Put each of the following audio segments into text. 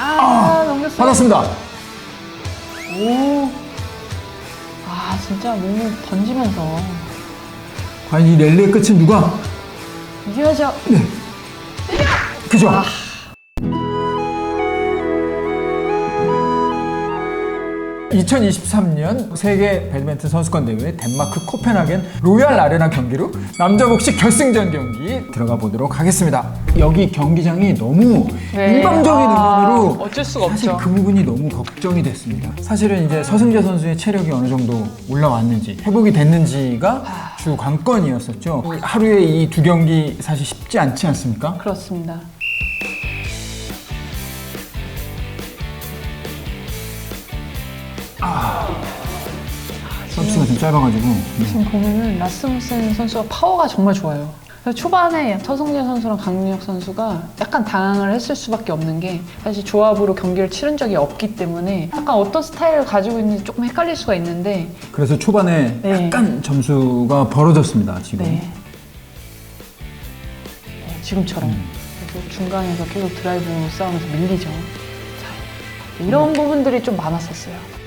아, 넘겼어요. 받았습니다. 오. 아, 진짜 몸을 던지면서 과연 이 랠리의 끝은 누가? 이겨야죠. 그죠? 아. 2023년 세계 배드민턴 선수권 대회 덴마크 코펜하겐 로얄 아레나 경기로 남자 복식 결승전 경기 들어가 보도록 하겠습니다. 여기 경기장이 너무 네. 일방적인 아, 응원으로 어쩔 수가 사실 없죠. 그 부분이 너무 걱정이 됐습니다. 사실은 이제 서승재 선수의 체력이 어느 정도 올라왔는지 회복이 됐는지가 아. 주 관건이었었죠. 이 하루에 이 두 경기 사실 쉽지 않지 않습니까? 그렇습니다. 서비스가 좀 짧아가지고 네. 지금 보면은 라스무센 선수가 파워가 정말 좋아요. 그래서 초반에 서승재 선수랑 강민혁 선수가 약간 당황을 했을 수밖에 없는 게 사실 조합으로 경기를 치른 적이 없기 때문에 약간 어떤 스타일을 가지고 있는지 조금 헷갈릴 수가 있는데 그래서 초반에 네. 약간 점수가 벌어졌습니다 지금. 네. 네, 지금처럼 그래서 중간에서 계속 드라이브 싸움에서 밀리죠. 자, 이런 부분들이 좀 많았었어요.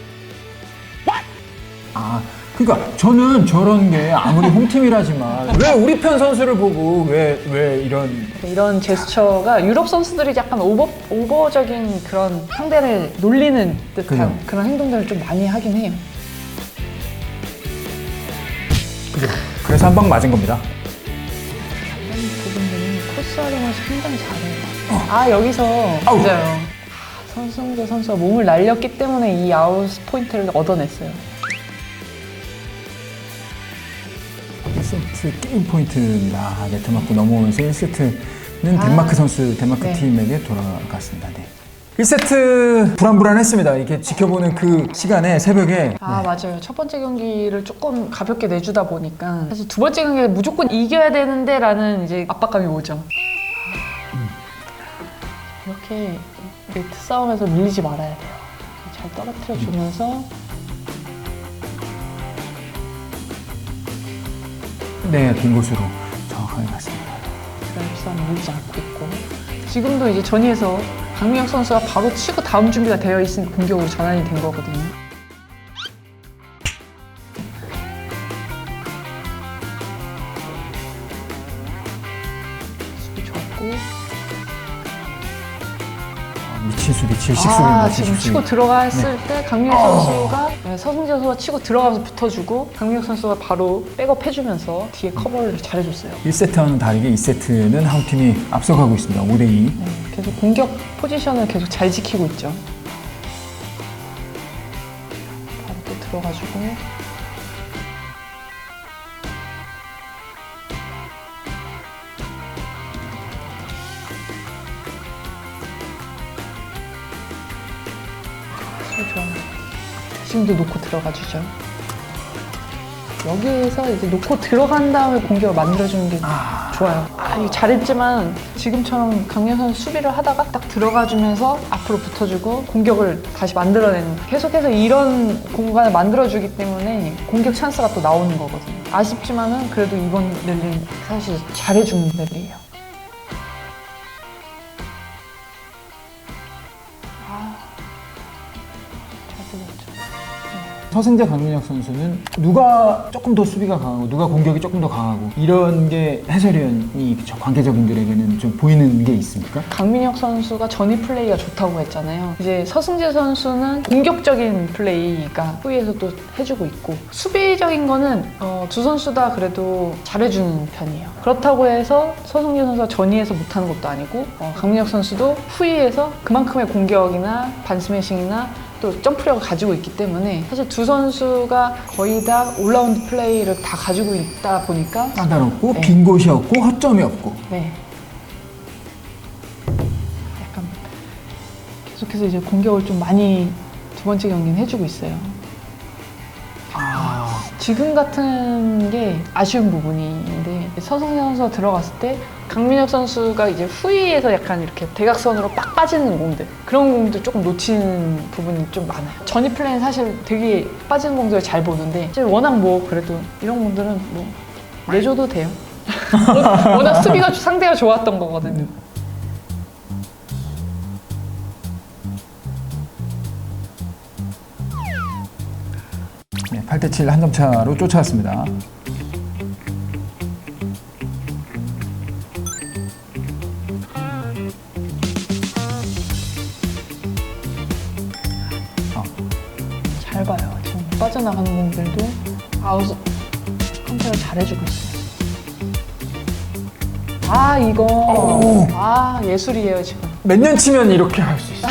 아, 그러니까 저는 저런 게 아무리 홈팀이라지만 왜 우리 편 선수를 보고 왜 왜 이런 이런 제스처가 유럽 선수들이 약간 오버, 오버적인 그런 상대를 놀리는 듯한. 그런 행동들을 좀 많이 하긴 해요. 그죠? 그래서 한 방 맞은 겁니다. 이런 부분들이 코스 활용을 상당히 잘해요. 아, 여기서 아우. 맞아요. 아, 선승재 선수가 몸을 날렸기 때문에 이 아웃 포인트를 얻어냈어요. 1세트 게임 포인트입니다. 아, 네트 맞고 넘어오면서 1세트는 아. 덴마크 선수, 덴마크 네. 팀에게 돌아갔습니다. 네. 1세트 불안불안했습니다. 이렇게 지켜보는 그 시간에 새벽에 아 맞아요. 첫 번째 경기를 조금 가볍게 내주다 보니까 사실 두 번째 경기에 무조건 이겨야 되는데라는 이제 압박감이 오죠. 이렇게 네트 싸움에서 밀리지 말아야 돼요. 잘 떨어뜨려 주면서 네, 빈 곳으로 정확하게. 드라이브 싸움 밀리지 않고 있고 지금도 이제 전위에서 강민혁 선수가 바로 치고 다음 준비가 되어 있으니까 공격으로 전환이 된 거거든요. 수비 좋았고 아, 미친 수비, 질식수비입니다. 아, 지금 질식수비. 치고 들어갔을 때 강민혁 선수가 네, 서승재 선수가 치고 들어가면서 붙어주고 강민혁 선수가 바로 백업 해주면서 뒤에 커버를 잘해줬어요. 1세트와는 다르게 2세트는 한 팀이 앞서가고 있습니다. 5대 2. 네, 계속 공격 포지션을 계속 잘 지키고 있죠. 바로 또 들어가지고 좋아요. 지금도 놓고 들어가 주죠. 여기에서 이제 놓고 들어간 다음에 공격을 만들어주는 게 좋아요. 아, 이거 잘했지만 지금처럼 선수 수비를 하다가 딱 들어가주면서 앞으로 붙어주고 공격을 다시 만들어내는 계속해서 이런 공간을 만들어주기 때문에 공격 찬스가 또 나오는 거거든요. 아쉽지만은 그래도 이번 랠리는 사실 잘해준 랠리예요. 서승재 강민혁 선수는 누가 조금 더 수비가 강하고 누가 공격이 조금 더 강하고 이런 게 해설위원이 저 관계자분들에게는 좀 보이는 게 있습니까? 강민혁 선수가 전위 플레이가 좋다고 했잖아요. 이제 서승재 선수는 공격적인 플레이가 후위에서 또 해주고 있고 수비적인 거는 어, 두 선수 다 그래도 잘해주는 편이에요. 그렇다고 해서 서승재 선수가 전위에서 못하는 것도 아니고 어, 강민혁 선수도 후위에서 그만큼의 공격이나 반스매싱이나 또 점프력을 가지고 있기 때문에 사실 두 선수가 거의 다 올라운드 플레이를 다 가지고 있다 보니까 까다롭고 네. 빈 곳이 없고 허점이 없고 네. 약간 계속해서 이제 공격을 좀 많이 두 번째 경기는 해주고 있어요. 아, 지금 같은 게 아쉬운 부분인데 서승재 선수가 들어갔을 때 강민혁 선수가 이제 후위에서 약간 이렇게 대각선으로 빡 빠지는 공들 그런 공들 조금 놓친 부분이 좀 많아요. 전이 플레이는 사실 되게 빠지는 공들을 잘 보는데 사실 워낙 뭐 그래도 이런 공들은 뭐 내줘도 돼요. 워낙 수비가 상대가 좋았던 거거든요. 8대7 한 점 차로 쫓아왔습니다. 잘 봐요. 지금 빠져나가는 공들도 아웃 컨트롤 잘해주고 있어요. 아 이거 오. 아 예술이에요 지금. 몇 년 치면 이렇게 할 수 있어.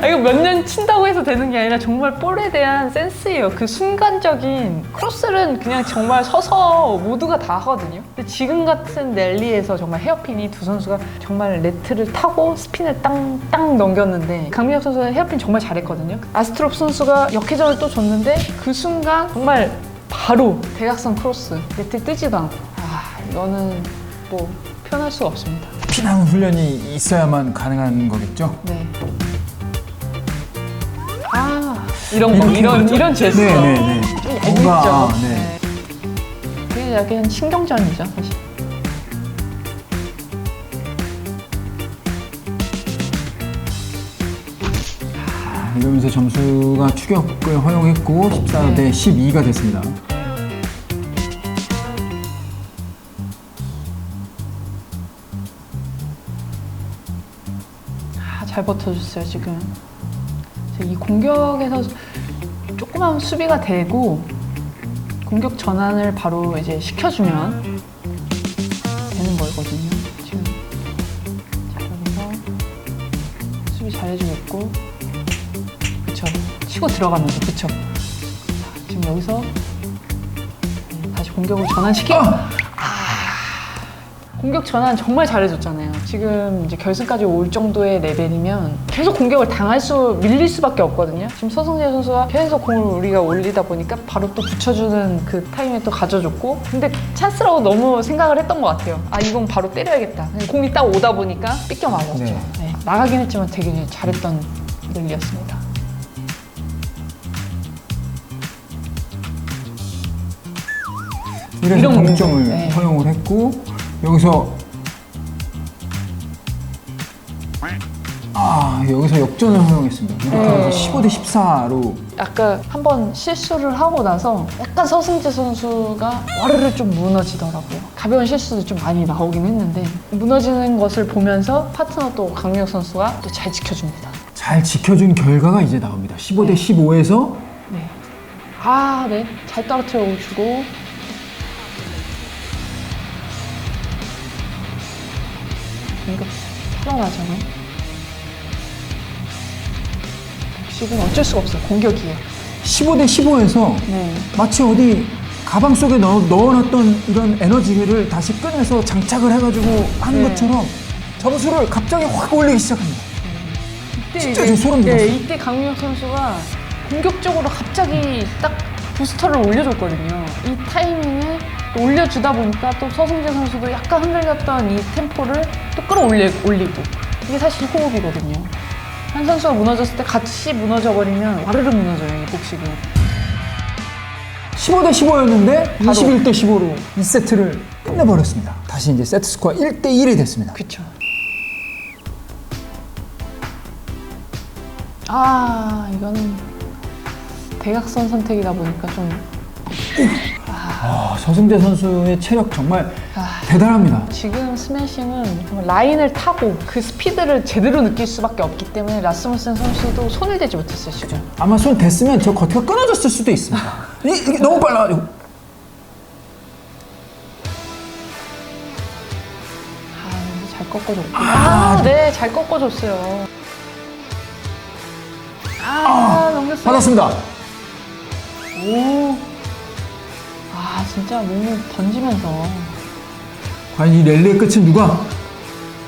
아, 이거 몇 년 친다고 해서 되는 게 아니라 정말 볼에 대한 센스예요. 그 순간적인 크로스는 그냥 정말 서서 모두가 다 하거든요. 지금 같은 랠리에서 정말 헤어핀이 두 선수가 정말 네트를 타고 스핀을 땅땅 넘겼는데 강민혁 선수는 헤어핀 정말 잘했거든요. 아스트롭 선수가 역회전을 또 줬는데 그 순간 정말 바로 대각선 크로스 네트 뜨지도 않고 아 이거는 뭐 표현할 수가 없습니다. 피난 훈련이 있어야만 가능한 거겠죠? 네. 아 이런 거 이런? 이런 제스처 네, 네, 네. 좀 뭔가, 얄밉죠. 아, 네. 네. 약간 신경전이죠 사실. 아, 이러면서 점수가 추격을 허용했고 14대 네. 12가 됐습니다. 아, 잘 버텨줬어요 지금. 이 공격에서 조그만 수비가 되고 공격 전환을 바로 이제 시켜주면 되는 거거든요. 지금 자 여기서 수비 잘해주고 있고 그쵸 치고 들어가면서 그쵸 자, 지금 여기서 네, 다시 공격을 전환시키고 아! 공격 전환 정말 잘해줬잖아요. 지금 이제 결승까지 올 정도의 레벨이면 계속 공격을 당할 수 밀릴 수밖에 없거든요. 지금 서승재 선수가 계속 공을 우리가 올리다 보니까 바로 또 붙여주는 그 타임에 또 가져줬고 근데 찬스라고 너무 생각을 했던 것 같아요. 아 이건 바로 때려야겠다. 공이 딱 오다 보니까 삐껴 맞았죠. 네. 네, 나가긴 했지만 되게 잘했던 랠리였습니다. 이래서 이런 동점을 네. 허용을 했고 여기서 아 여기서 역전을 허용했습니다. 이렇게 네. 하면서 15대 14로 아까 한 번 실수를 하고 나서 약간 서승재 선수가 와르르 좀 무너지더라고요. 가벼운 실수도 좀 많이 나오긴 했는데 무너지는 것을 보면서 파트너 또 강민혁 선수가 또 잘 지켜줍니다. 잘 지켜준 결과가 이제 나옵니다. 15대 15에서 네. 아, 네. 잘 떨어뜨려 주고. 이거 살아나잖아요. 지금 어쩔 수가 없어요. 공격이에요. 15대 15에서 네. 마치 어디 가방 속에 넣어, 넣어놨던 이런 에너지를 다시 꺼내서 장착을 해가지고 하는 네. 것처럼 점수를 갑자기 확 올리기 시작합니다. 이때 진짜 이제- 저 소름 네, 돋았어요. 이때 강민혁 선수가 공격적으로 갑자기 딱 부스터를 올려줬거든요. 이 타이밍에 또 올려주다 보니까 또 서승재 선수도 약간 흔들렸던 이 템포를 또 끌어올리, 올리고 이게 사실 호흡이거든요. 한 선수가 무너졌을 때 같이 무너져 버리면 와르르 무너져요, 이 복식은. 15 대 15였는데 바로. 21 대 15로 2세트를 끝내버렸습니다. 다시 이제 세트 스코어 1대 1이 됐습니다. 그쵸. 아, 이거는 대각선 선택이다 보니까 좀 아, 서승재 선수의 체력 정말 아, 대단합니다. 지금 스매싱은 정말 라인을 타고 그 스피드를 제대로 느낄 수밖에 없기 때문에 라스무센 선수도 손을 대지 못했어요 지금. 아마 손 댔으면 저 겉가 끊어졌을 수도 있습니다. 이, 이게 너무 빨라가지고. 아, 잘 꺾어줬고. 아, 네, 잘 꺾어줬어요. 아, 넘겼어요. 받았습니다. 오. 아, 진짜 몸을 던지면서 과연 이 랠리의 끝은 누가?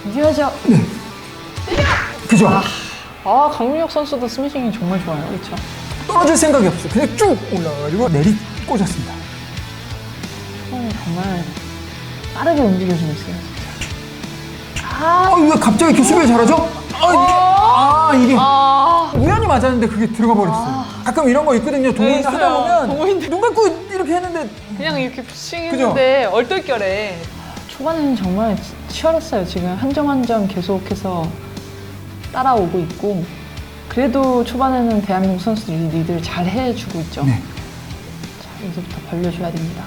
이겨야죠. 그죠? 아, 강민혁 선수도 스매싱이 정말 좋아요. 그렇죠. 떨어질 생각이 없어요. 그냥 쭉 올라가가지고 내리 꽂았습니다. 손이 정말 빠르게 움직여주고 있어요. 진짜. 아, 아, 왜 갑자기 이렇게 수비를 잘하죠? 아, 이게, 아, 이게 아. 우연히 맞았는데 그게 들어가 버렸어요. 가끔 이런 거 있거든요. 동호인 네, 하다 있어요. 보면 동호인들. 눈 감고 이렇게 했는데 그냥 이렇게 푸싱했는데 얼떨결에 초반에는 정말 치- 치열했어요. 지금 한 점 한 점 계속해서 따라오고 있고 그래도 초반에는 대한민국 선수들이 리드를 잘 해주고 있죠. 네. 여기서부터 벌려줘야 됩니다.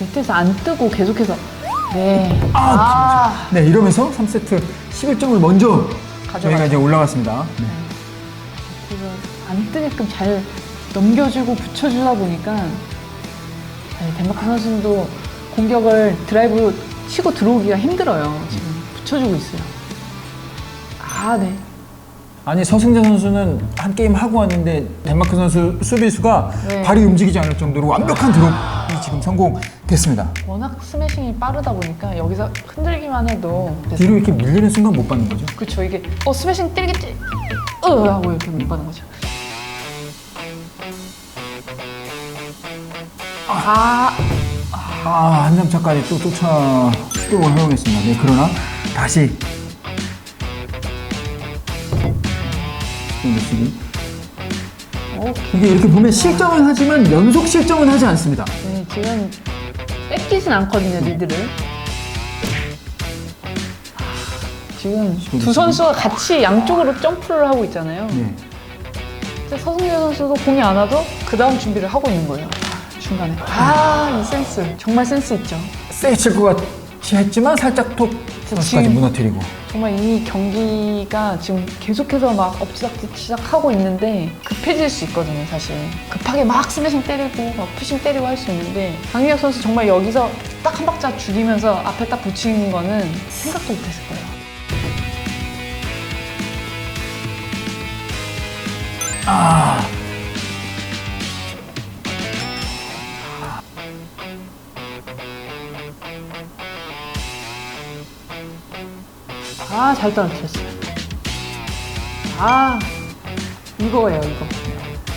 밑에서 안 뜨고 계속해서 네. 아, 네, 이러면서 3세트 11점을 먼저. 저희가 이제 올라갔습니다. 네. 그래서 안 뜨게끔 잘 넘겨주고 붙여주다 보니까 네, 덴마크 선수도 공격을 드라이브로 치고 들어오기가 힘들어요. 지금 붙여주고 있어요. 아, 네. 아니 서승재 선수는 한 게임 하고 왔는데 덴마크 선수 수비수가 네. 발이 움직이지 않을 정도로 완벽한 드롭이 지금 성공 됐습니다. 워낙 스매싱이 빠르다 보니까 여기서 흔들기만 해도 뒤로 이렇게 밀리는 순간 못 받는 거죠. 그렇죠. 이게 어 스매싱 때리겠지. 어 하고 이렇게 못 받는 거죠. 아, 아, 한점 차까지 또 쫓아 추격을 허용했습니다. 네, 그러나 다시 수비 어, 이게 이렇게 보면 실점은 하지만 연속 실점은 하지 않습니다. 네, 지금 뺏기진 않거든요, 리드를. 지금 두 선수가 같이 양쪽으로 점프를 하고 있잖아요. 네. 근데 서승재 선수도 공이 안 와도 그 다음 준비를 하고 있는 거예요. 중간에. 아, 이 센스. 정말 센스 있죠. 세게 칠것 같이 했지만 살짝 톡 선수까지 지금- 무너뜨리고 정말 이 경기가 지금 계속해서 막 엎치락뒤치락 하고 있는데 급해질 수 있거든요, 사실. 급하게 막 스매싱 때리고 막 푸싱 때리고 할 수 있는데 강민혁 선수 정말 여기서 딱 한 박자 죽이면서 앞에 딱 붙이는 거는 생각도 못했을 거예요. 아, 잘 떨어뜨렸어요. 아, 이거예요, 이거.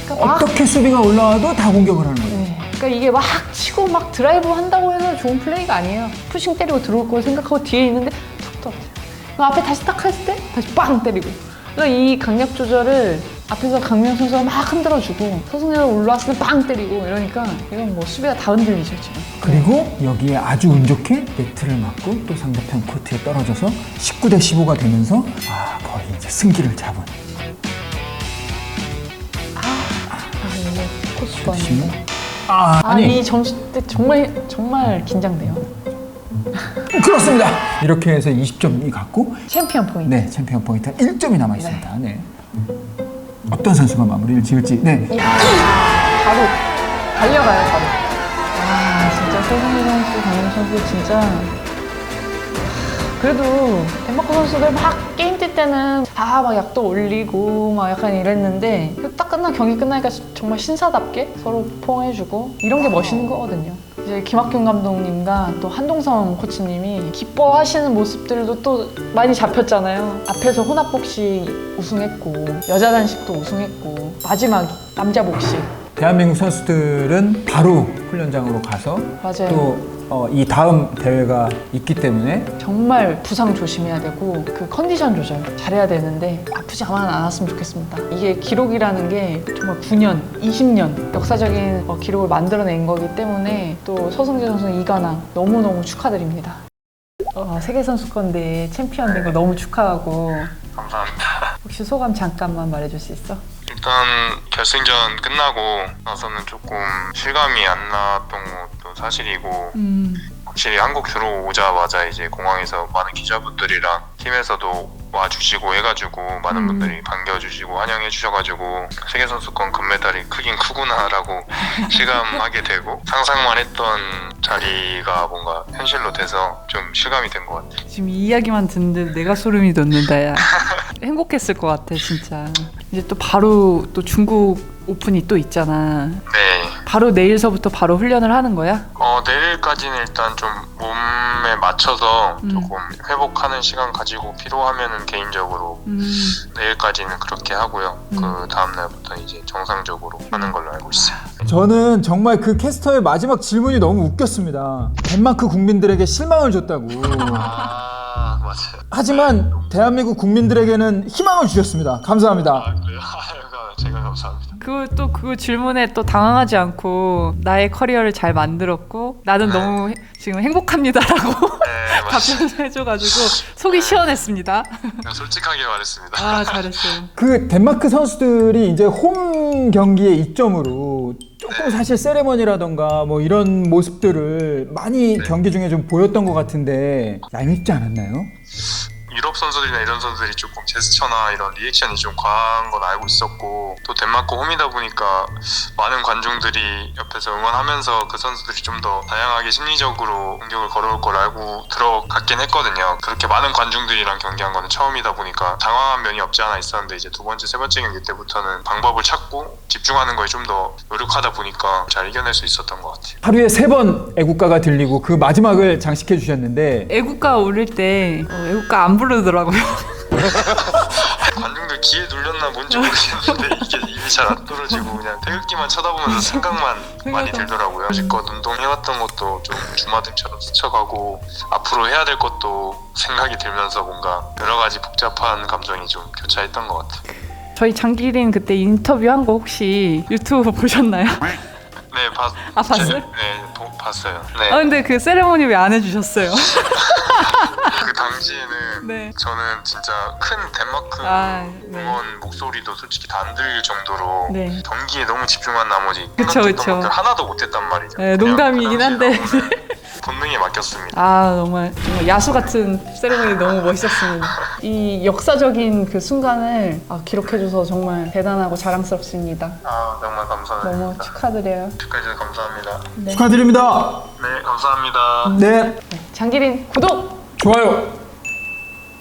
그러니까 막 어떻게 수비가 올라와도 다 공격을 하는 거예요. 네. 그러니까 이게 막 치고 막 드라이브 한다고 해서 좋은 플레이가 아니에요. 푸싱 때리고 들어올 거 생각하고 뒤에 있는데 툭 떨어져요. 앞에 다시 딱 했을 때 다시 빵 때리고. 그러니까 이 강약 조절을 앞에서 강명 선수가 막 흔들어주고 서승재가 올라왔을 때 빵 때리고 이러니까 이건 뭐 수비가 다 흔들리죠 지금. 그리고 여기에 아주 운 좋게 네트를 맞고 또 상대편 코트에 떨어져서 19 대 15가 되면서 아 거의 이제 승기를 잡은 아 이게 코스 15. 좋았는데. 아 아니 아니 이 점수 때 정말 정말 긴장돼요. 그렇습니다. 이렇게 해서 20점이 갔고 챔피언 포인트. 네 챔피언 포인트 1점이 남아 있습니다. 네. 어떤 선수가 마무리를 지을지. 네. 바로 달려가요 바로. 아 진짜 서승희 선수 강민 선수 진짜. 그래도 덴마크 선수들 막 게임 뛸 때는 다 막 약도 올리고 막 약간 이랬는데 딱 끝나 경기 끝나니까 정말 신사답게 서로 포옹해주고 이런 게 멋있는 거거든요. 이제 김학균 감독님과 또 한동성 코치님이 기뻐하시는 모습들도 또 많이 잡혔잖아요. 앞에서 혼합 복식 우승했고 여자 단식도 우승했고 마지막 남자 복식 대한민국 선수들은 바로 훈련장으로 가서 맞아요. 또 이 다음 대회가 있기 때문에 정말 부상 조심해야 되고 그 컨디션 조절 잘해야 되는데 아프지만 않았으면 좋겠습니다. 이게 기록이라는 게 정말 9년, 20년 역사적인 어, 기록을 만들어낸 거기 때문에 또 서승재 선수 이관왕 너무너무 축하드립니다. 어, 세계선수권 대회 챔피언 된 거 너무 축하하고 감사합니다. 혹시 소감 잠깐만 말해줄 수 있어? 일단 결승전 끝나고 나서는 조금 실감이 안 났던 것도 사실이고 음, 확실히 한국 들어오자마자 이제 공항에서 많은 기자분들이랑 팀에서도 와주시고 해가지고 많은 음. 분들이 반겨주시고 환영해주셔가지고 세계선수권 금메달이 크긴 크구나라고 실감하게 되고 상상만 했던 자리가 뭔가 현실로 돼서 좀 실감이 된 것 같아요. 지금 이 이야기만 듣는데 내가 소름이 돋는다 야 행복했을 것 같아 진짜 이제 또 바로 또 중국 오픈이 또 있잖아 네. 바로 내일서부터 바로 훈련을 하는 거야? 어, 내일까지는 일단 좀 몸에 맞춰서 음. 조금 회복하는 시간 가지고 필요하면은 개인적으로 음, 내일까지는 그렇게 하고요. 음. 그 다음 날부터 이제 정상적으로 하는 걸로 알고 있어요. 저는 정말 그 캐스터의 마지막 질문이 너무 웃겼습니다. 덴마크 국민들에게 실망을 줬다고. 아 맞아요. 하지만 대한민국 국민들에게는 희망을 주셨습니다. 감사합니다. 아 그래요? 제가 감사합니다. 그 또 그 질문에 또 당황하지 않고 나의 커리어를 잘 만들었고 나는 네. 너무 해- 지금 행복합니다라고 네, 맞습니다. 답변을 해줘가지고 속이 시원했습니다. 그냥 솔직하게 말했습니다. 아 잘했어요. 그 덴마크 선수들이 이제 홈 경기의 이점으로 조금 사실 세레머니라던가 뭐 이런 모습들을 많이 경기 중에 좀 보였던 것 같은데 얄밉지 않았나요? 유럽 선수들이나 이런 선수들이 조금 제스처나 이런 리액션이 좀 과한 건 알고 있었고 또 덴마크 홈이다 보니까 많은 관중들이 옆에서 응원하면서 그 선수들이 좀 더 다양하게 심리적으로 공격을 걸어올 걸 알고 들어갔긴 했거든요. 그렇게 많은 관중들이랑 경기한 거는 처음이다 보니까 당황한 면이 없지 않아 있었는데 이제 두 번째, 세 번째 경기 때부터는 방법을 찾고 집중하는 거에 좀 더 노력하다 보니까 잘 이겨낼 수 있었던 것 같아요. 하루에 세 번 애국가가 들리고 그 마지막을 장식해 주셨는데 애국가 올릴 때 어, 애국가 안 부르 더라고요. 관중들 귀에 눌렸나 뭔지 모르겠는데 이게 입이 잘 안 떨어지고 그냥 태극기만 쳐다보면서 생각만 많이 들더라고요. 여지껏 운동해왔던 것도 좀 주마등처럼 스쳐가고 앞으로 해야 될 것도 생각이 들면서 뭔가 여러 가지 복잡한 감정이 좀 교차했던 것 같아요. 저희 장기린 그때 인터뷰한 거 혹시 유튜브 보셨나요? 네, 봤, 아, 봤어요? 제- 네, 보- 봤어요. 네, 아 근데 그 세레모니 왜 안 해주셨어요? 그 당시에는 네. 저는 진짜 큰 덴마크 아, 네. 응원 목소리도 솔직히 다 안 들릴 정도로 네. 경기에 너무 집중한 나머지 그쵸, 생각했던 그쵸. 것들 하나도 못했단 말이죠. 네, 그냥 농담이긴 그 한데. 당시에 너무 본능에 맡겼습니다. 아 정말, 정말 야수 같은 세레모니 너무 멋있었습니다. 이 역사적인 그 순간을 아, 기록해줘서 정말 대단하고 자랑스럽습니다. 아 정말 너무 감사합니다. 축하드려요. 축하해 주셔서 감사합니다. 축하드립니다. 네 감사합니다. 네, 장기린 구독! 좋아요.